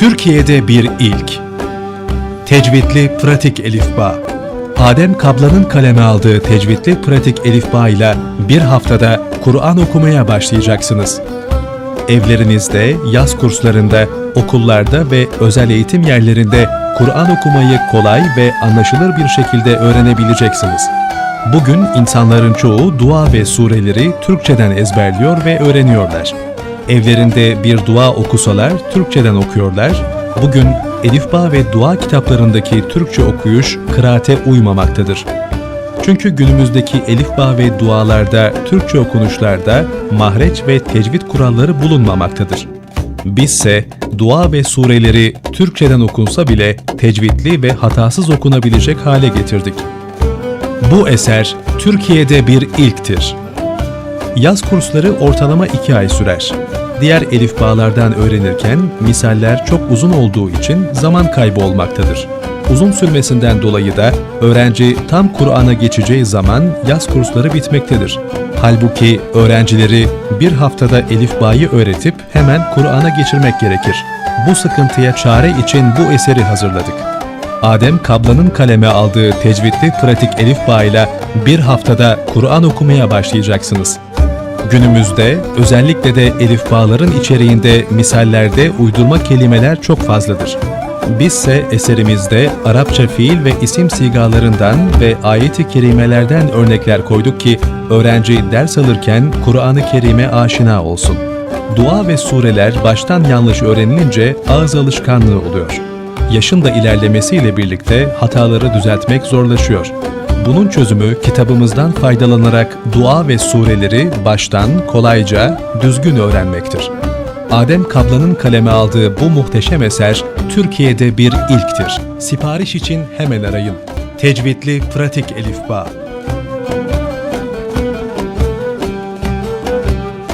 Türkiye'de bir ilk. Tecvidli pratik elifba. Adem Kablan'ın kaleme aldığı tecvidli pratik elifba ile bir haftada Kur'an okumaya başlayacaksınız. Evlerinizde, yaz kurslarında, okullarda ve özel eğitim yerlerinde Kur'an okumayı kolay ve anlaşılır bir şekilde öğrenebileceksiniz. Bugün insanların çoğu dua ve sureleri Türkçeden ezberliyor ve öğreniyorlar. Evlerinde bir dua okusalar Türkçeden okuyorlar. Bugün Elifba ve dua kitaplarındaki Türkçe okuyuş kıraate uymamaktadır. Çünkü günümüzdeki elifba ve dualarda, Türkçe okunuşlarda mahreç ve tecvid kuralları bulunmamaktadır. Bizse dua ve sureleri Türkçeden okunsa bile tecvidli ve hatasız okunabilecek hale getirdik. Bu eser Türkiye'de bir ilktir. Yaz kursları ortalama 2 ay sürer. Diğer elifbalardan öğrenirken misaller çok uzun olduğu için zaman kaybı olmaktadır. Uzun sürmesinden dolayı da öğrenci tam Kur'an'a geçeceği zaman yaz kursları bitmektedir. Halbuki öğrencileri bir haftada elifbayı öğretip hemen Kur'an'a geçirmek gerekir. Bu sıkıntıya çare için bu eseri hazırladık. Adem Kablan'ın kaleme aldığı tecvidli pratik elifba ile bir haftada Kur'an okumaya başlayacaksınız. Günümüzde özellikle de elifbaların içeriğinde misallerde uydurma kelimeler çok fazladır. Bizse eserimizde Arapça fiil ve isim sigalarından ve ayet-i kerimelerden örnekler koyduk ki öğrenci ders alırken Kur'an-ı Kerim'e aşina olsun. Dua ve sureler baştan yanlış öğrenilince ağız alışkanlığı oluyor. Yaşın da ilerlemesiyle birlikte hataları düzeltmek zorlaşıyor. Bunun çözümü kitabımızdan faydalanarak dua ve sureleri baştan kolayca, düzgün öğrenmektir. Adem Kablan'ın kaleme aldığı bu muhteşem eser Türkiye'de bir ilktir. Sipariş için hemen arayın. Tecvidli Pratik Elifba